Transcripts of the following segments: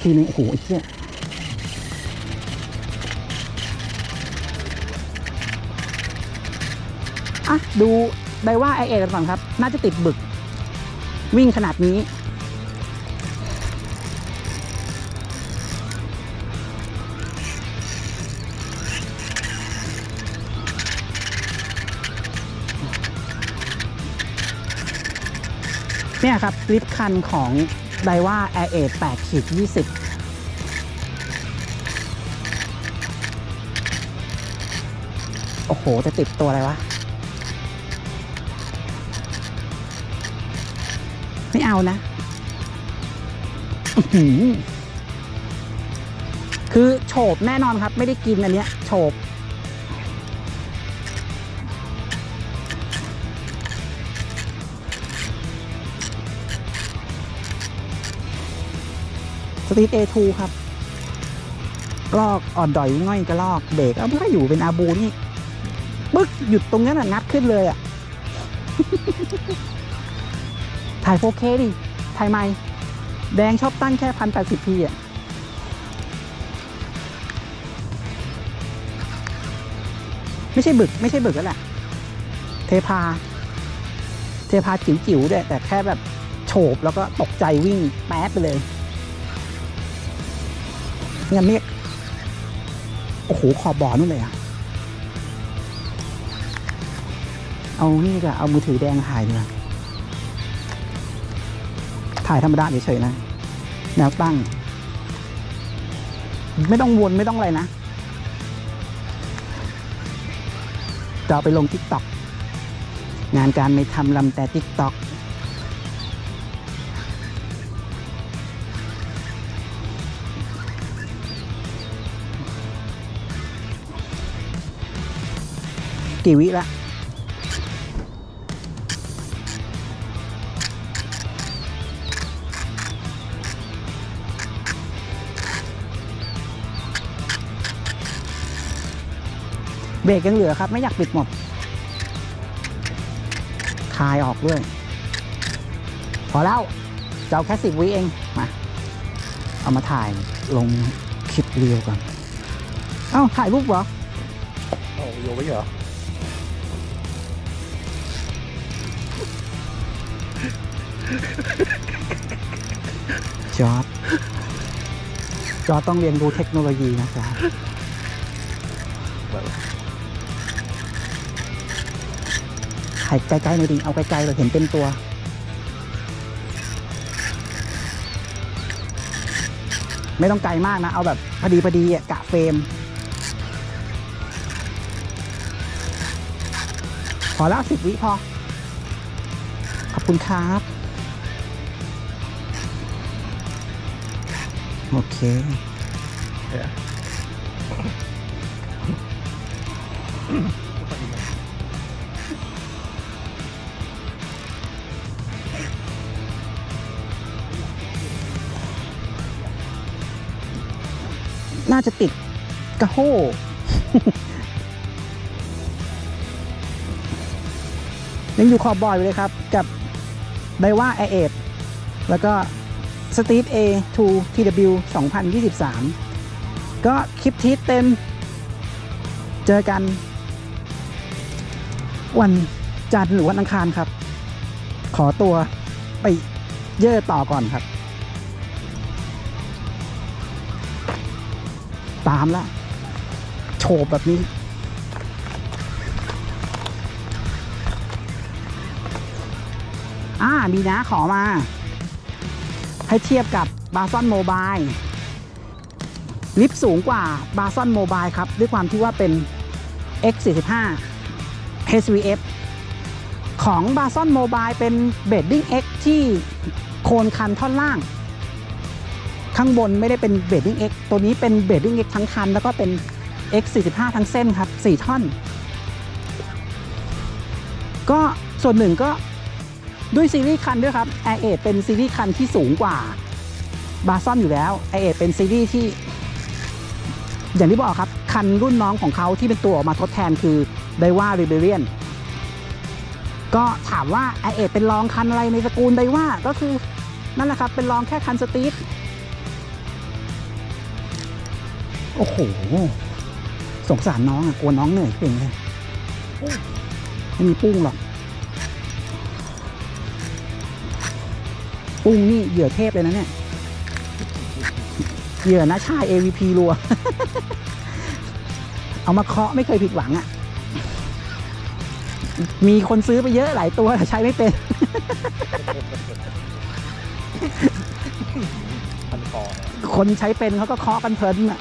ทีนึงโอ้โหไอ้เหี้ยอะดูได้ว่าไอเอกันก่อนครับ น่าจะติดบึก วิ่งขนาดนี้ เนี่ยครับลิฟต์คันของ ไดว่า Air 8 8ขีด20โอ้โห จะติดตัวอะไรวะ ไม่เอานะ คือโฉบแน่นอนครับ ไม่ได้กินอันเนี้ยโฉบ สตีท A2 ครับลอกอ่อนดอยง่อยกระลอกเบรกเอาไม่ค่อยอยู่เป็นอาบูนี่ปึ๊กหยุดตรงนั้นอะงัดขึ้นเลยอะ ถ่าย 4K ดิ ถ่ายไม่แดงชอบตั้งแค่ 1080p อะ ไม่ใช่บึก ไม่ใช่บึกแล้วแหละ เทพา เทพาจิ๋วๆด้วยแต่แค่แบบโฉบแล้วก็ตกใจวิ่งแป๊ดไปเลย งั้นเนี่ยโอ้โหขอบบ่อนู่นเลยอะเอานี่ก็เอามือถือแดงถ่ายดีกว่าถ่ายธรรมดาเฉยๆนะ แนวตั้ง ไม่ต้องวนไม่ต้องอะไรนะจะเอาไปลงทิกตอกงานการไม่ทำลำแต่ทิกตอก กี่วิละเบรกยังเหลือครับ ไม่อยากปิดหมดคายออกด้วย พอแล้วจะเอาแค่สิบวิเอง มา เอามาถ่ายลงคลิปเรียวก่อน เอ้า ถ่ายรูปเหรอโอ้โยไว้เหรอ จอร์ดจอร์ดต้องเรียนรู้เทคโนโลยีนะจ๊ะถ่ายไกลๆหน่อยดิเอาไกลๆเราเห็นเต็มตัว ไม่ต้องไกลมากนะ เอาแบบพอดีพอดีอะกะเฟรม พอแล้วสิบวิพอ ขอบคุณครับ โอเคเนี่ยน่าจะติดกระโห้ยังอยู่ขอบบอยอยู่เลยครับ กับไดว่าแอเอแล้วก็ สตีฟ A 2 TW 2023 ก็คลิปทีเต็ม เจอกัน วันจันทร์หรือวันอังคารครับ ขอตัวไปเย่อต่อก่อนครับ ตามละโฉบแบบนี้อ่ามีนะขอมา ให้เทียบกับบาซอนโมบายลิฟต์สูงกว่าบาซอนโมบายครับ ด้วยความที่ว่าเป็น X45 HVF ของบาซอนโมบายเป็นเบดดิ้ง X ที่โคนคันท่อนล่าง ข้างบนไม่ได้เป็นเบดดิ้ง X ตัวนี้เป็นเบดดิ้ง X ทั้งคัน แล้วก็เป็น X45 ทั้งเส้นครับ 4 ท่อน ก็ส่วนหนึ่งก็ ด้วยซีรีส์คันด้วยครับ Air 8เป็นซีรีส์คันที่สูงกว่าบาซอนอยู่แล้ว Air 8เป็นซีรีส์ที่ อย่างที่บอกครับ คันรุ่นน้องของเขาที่เป็นตัวออกมาทดแทนคือไดว่า Rebellion ก็ถามว่า Air 8เป็นรองคันอะไรในตระกูลไดว่าก็คือนั่นแหละครับเป็นรองแค่คันสตรีทโอ้โหสงสารน้องอะกลัวน้องเหนื่อยเก่งเลยไม่มีปุ้งหรอก ปุ้งนี่เหยื่อเทพเลยนะเนี่ย เหยื่อนะชาย AVP รัว เอามาเคาะไม่เคยผิดหวังอะ มีคนซื้อไปเยอะหลายตัวแต่ใช้ไม่เป็น พันคอคนใช้เป็นเขาก็เคาะกันเพลินอะ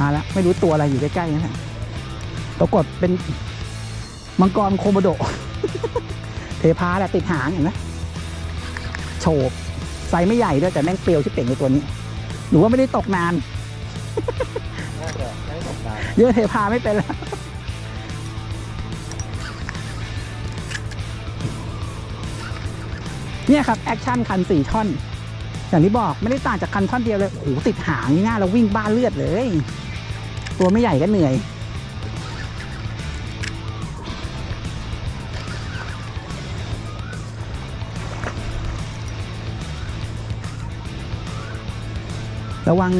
มาแล้วไม่รู้ตัวอะไรอยู่ใกล้ๆนั่นแหละปรากฏเป็นมังกรโคโมโด พาแหละติดหางเห็นไหมโฉบไซส์ไม่ใหญ่ด้วยแต่แม่งเปรียวชิบเป่งในตัวนี้หรือว่าไม่ได้ตกนาน น่าจะไม่ตกนานเยอะเทพาไม่เป็นแล้ว เนี่ยครับ แอคชั่นคันสี่ท่อน อย่างที่บอกไม่ได้ต่างจากคันท่อนเดียวเลย โอ้โหติดหางนี่หน้าเราวิ่งบ้านเลือดเลย ตัวไม่ใหญ่ก็เหนื่อย ระวัง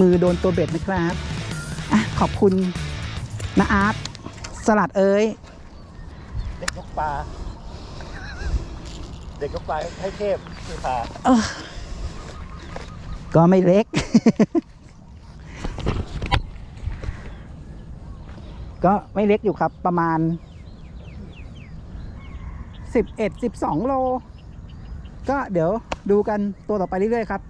มือโดนตัวเบ็ดนะครับอะขอบคุณนะอาร์ตสลัดเอ้ย เด็กยกปลา เด็กยกปลาให้เทพคือพาก็ไม่เล็ก ก็ไม่เล็กอยู่ครับประมาณ 11 12 โล ก็เดี๋ยวดูกันตัวต่อไปเรื่อยๆครับ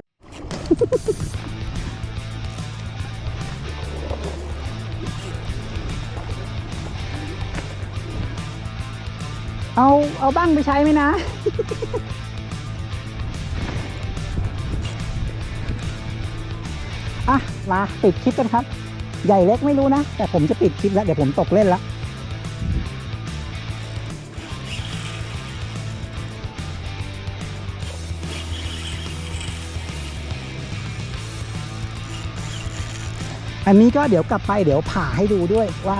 เอาเอาบ้างไปใช้ไหมนะ อะ มาปิดคลิปกันครับ ใหญ่เล็กไม่รู้นะ แต่ผมจะปิดคลิปแล้ว เดี๋ยวผมตกเล่นล้วอันนี้ก็เดี๋ยวกลับไปเดี๋ยวผ่าให้ดูด้วยว่า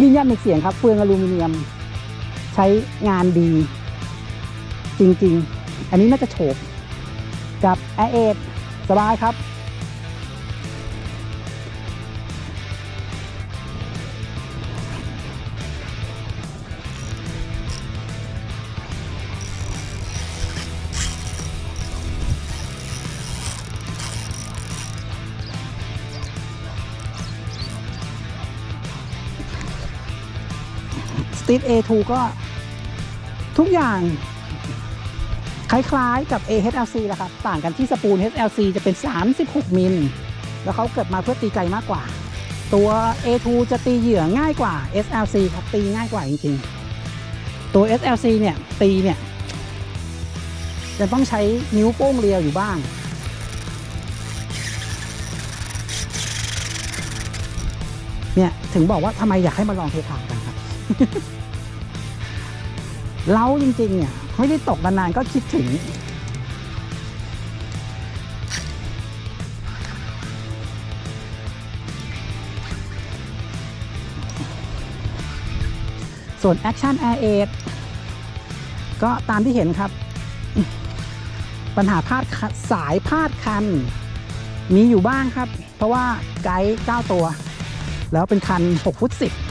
ยืนยันอีกเสียงครับเฟืองอลูมิเนียม ใช้งานดี จริง ๆ อันนี้น่าจะโฉบกับแอร์เอสบายครับ ตีท A2 ก็ทุกอย่าง คล้ายๆกับ AHLC แหละครับ ต่างกันที่สปูล HLC จะเป็น 36 มิล แล้วเขาเกิดมาเพื่อตีไกลมากกว่า ตัว A2 จะตีเหยื่อง่ายกว่า SLC ครับตีง่ายกว่าจริงๆ ตัว SLC เนี่ยตีเนี่ยจะต้องใช้นิ้วโป้งเรียวอยู่บ้างเนี่ยถึงบอกว่าทำไมอยากให้มาลองเททางกันครับ เล้าจริงๆเนี่ยไม่ได้ตกนานๆก็คิดถึง ส่วน Action Air 8ก็ตามที่เห็นครับ ปัญหาพาดสายพาดคัน มีอยู่บ้างครับ เพราะว่าไกด์9ตัว แล้วเป็นคัน 6 ฟุต 10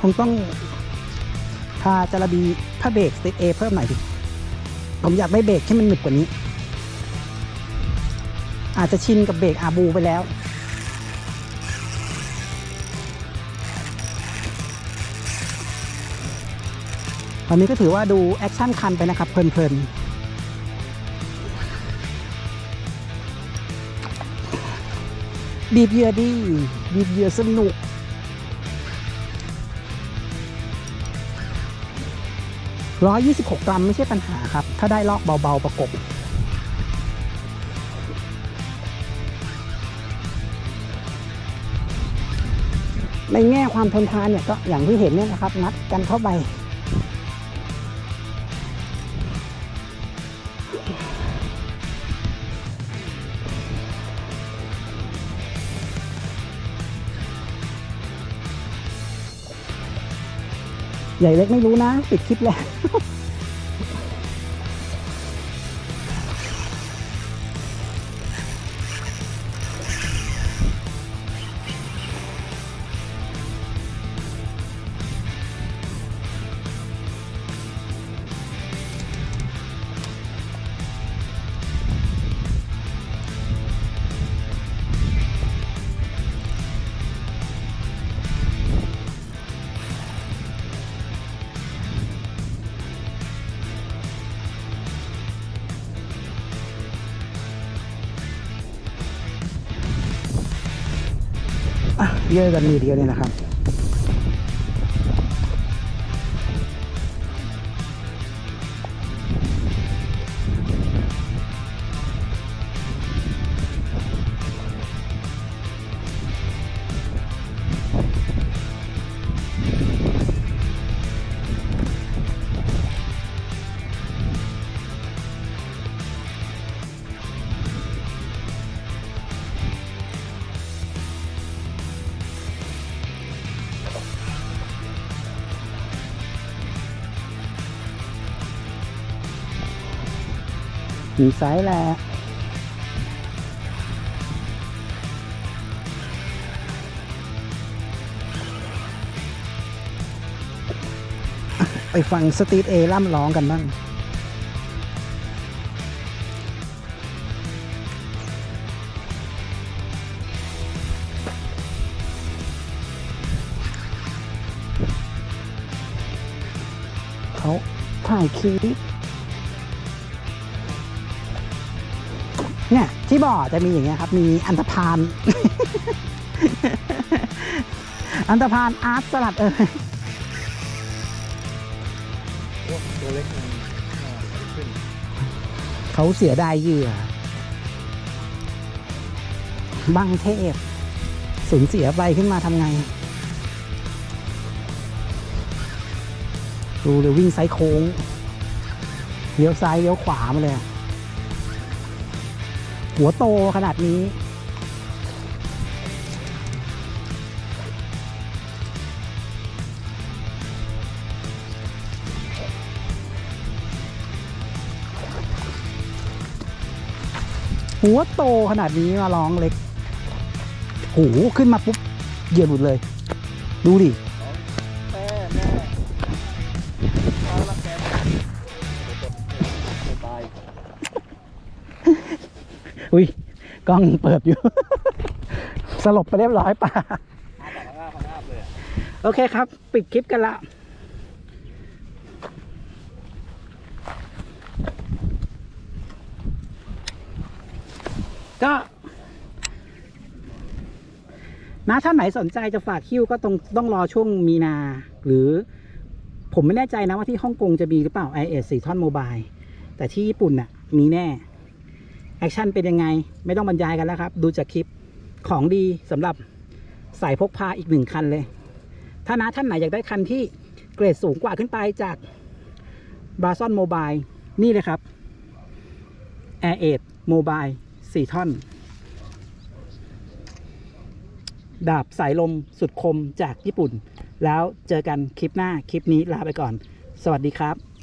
คงต้องพาจาระบีผ้าเบรกสเตเอเพิ่มหน่อยดิผมอยากได้เบรกให้มันหนึบกว่านี้ อาจจะชินกับเบรกอาบูไปแล้วตอนนี้ก็ถือว่าดูแอคชั่นคันไปนะครับ เพลินๆบีบเหยื่อดีบีบเหยื่อสนุก 126 กรัมไม่ใช่ปัญหาครับ ถ้าได้ลอกเบาๆประกบ ในแง่ความทนทานเนี่ยก็อย่างที่เห็นเนี่ยนะครับ นัดกันเข้าไป ใหญ่เล็กไม่รู้นะปิดคลิปแล้ว เยอะกันมีเดียวเนี่ยนะครับ มีไซส์แหละไปฟังสตรีทเอล่ำร้องกันบ้างเขาถ่ายคลิป เนี่ยที่บ่อจะมีอย่างเงี้ยครับ มีอันธพาล อันธพาลอาร์ตสลัดเออโอ้ตัวเล็กมันอ่าขึ้นเขาเสียดายเหยื่อ บังเทพสูญเสียไปขึ้นมาทำไง ดูเลยวิ่งไซด์โค้งเลี้ยวซ้ายเลี้ยวขวามาเลย หัวโตขนาดนี้ หัวโตขนาดนี้มาร้องเล็ก หูขึ้นมาปุ๊บเหยียบหลุดเลย ดูดิ อุ้ยกล้องเปิดอยู่ สลบไปเรียบร้อยป่ะอาโอเคครับ ปิดคลิปกันละก็นะท่าไหนสนใจจะฝากคิวก็ต้องต้องรอช่วงมีนา หรือผมไม่แน่ใจนะว่าที่ฮ่องกงจะมีหรือเปล่า i อ4ท่อนโมบายแต่ที่ญี่ปุ่นน่ะมีแน่ แอคชั่นเป็นยังไง ไม่ต้องบรรยายกันแล้วครับ ดูจากคลิปของดีสำหรับสายพกพาอีกหนึ่งคันเลย ถ้านะท่านไหนอยากได้คันที่เกรดสูงกว่าขึ้นไปจากบราซอนโมบายนี่เลยครับ Air 8 Mobile 4ท่อน ดาบสายลมสุดคมจากญี่ปุ่น แล้วเจอกันคลิปหน้าคลิปนี้ลาไปก่อน สวัสดีครับ